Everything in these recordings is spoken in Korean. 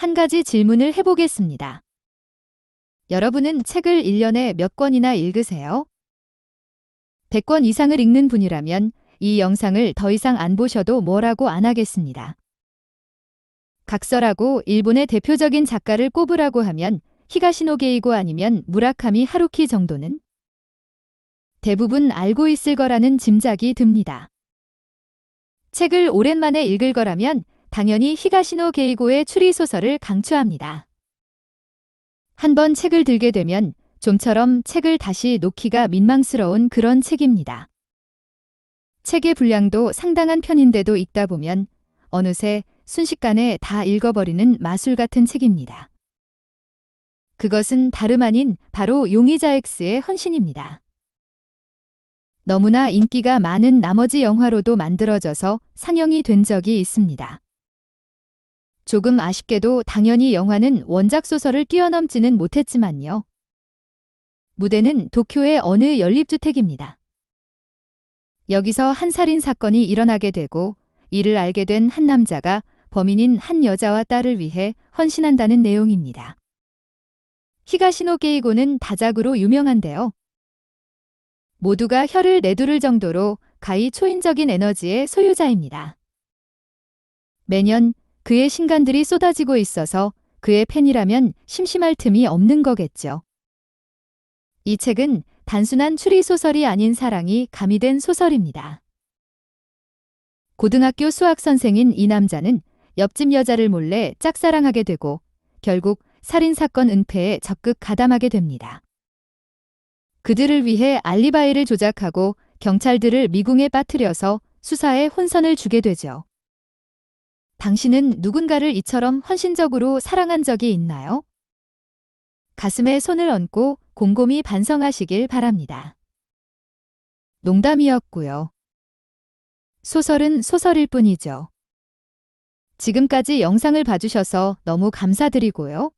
한 가지 질문을 해보겠습니다. 여러분은 책을 1년에 몇 권이나 읽으세요? 100권 이상을 읽는 분이라면 이 영상을 더 이상 안 보셔도 뭐라고 안 하겠습니다. 각설하고 일본의 대표적인 작가를 꼽으라고 하면 히가시노 게이고 아니면 무라카미 하루키 정도는 대부분 알고 있을 거라는 짐작이 듭니다. 책을 오랜만에 읽을 거라면 당연히 히가시노 게이고의 추리소설을 강추합니다. 한번 책을 들게 되면 좀처럼 책을 다시 놓기가 민망스러운 그런 책입니다. 책의 분량도 상당한 편인데도 읽다 보면 어느새 순식간에 다 읽어버리는 마술 같은 책입니다. 그것은 다름 아닌 바로 용의자 X의 헌신입니다. 너무나 인기가 많은 나머지 영화로도 만들어져서 상영이 된 적이 있습니다. 조금 아쉽게도 당연히 영화는 원작 소설을 뛰어넘지는 못했지만요. 무대는 도쿄의 어느 연립주택입니다. 여기서 한 살인 사건이 일어나게 되고 이를 알게 된 한 남자가 범인인 한 여자와 딸을 위해 헌신한다는 내용입니다. 히가시노 게이고는 다작으로 유명한데요. 모두가 혀를 내두를 정도로 가히 초인적인 에너지의 소유자입니다. 매년 그의 신간들이 쏟아지고 있어서 그의 팬이라면 심심할 틈이 없는 거겠죠. 이 책은 단순한 추리소설이 아닌 사랑이 가미된 소설입니다. 고등학교 수학 선생인 이 남자는 옆집 여자를 몰래 짝사랑하게 되고 결국 살인사건 은폐에 적극 가담하게 됩니다. 그들을 위해 알리바이를 조작하고 경찰들을 미궁에 빠뜨려서 수사에 혼선을 주게 되죠. 당신은 누군가를 이처럼 헌신적으로 사랑한 적이 있나요? 가슴에 손을 얹고 곰곰이 반성하시길 바랍니다. 농담이었고요. 소설은 소설일 뿐이죠. 지금까지 영상을 봐주셔서 너무 감사드리고요.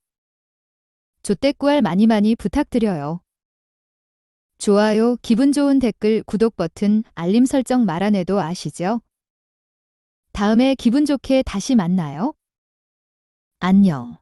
조댓구알 많이 많이 부탁드려요. 좋아요, 기분 좋은 댓글, 구독 버튼, 알림 설정 말 안 해도 아시죠? 다음에 기분 좋게 다시 만나요. 안녕.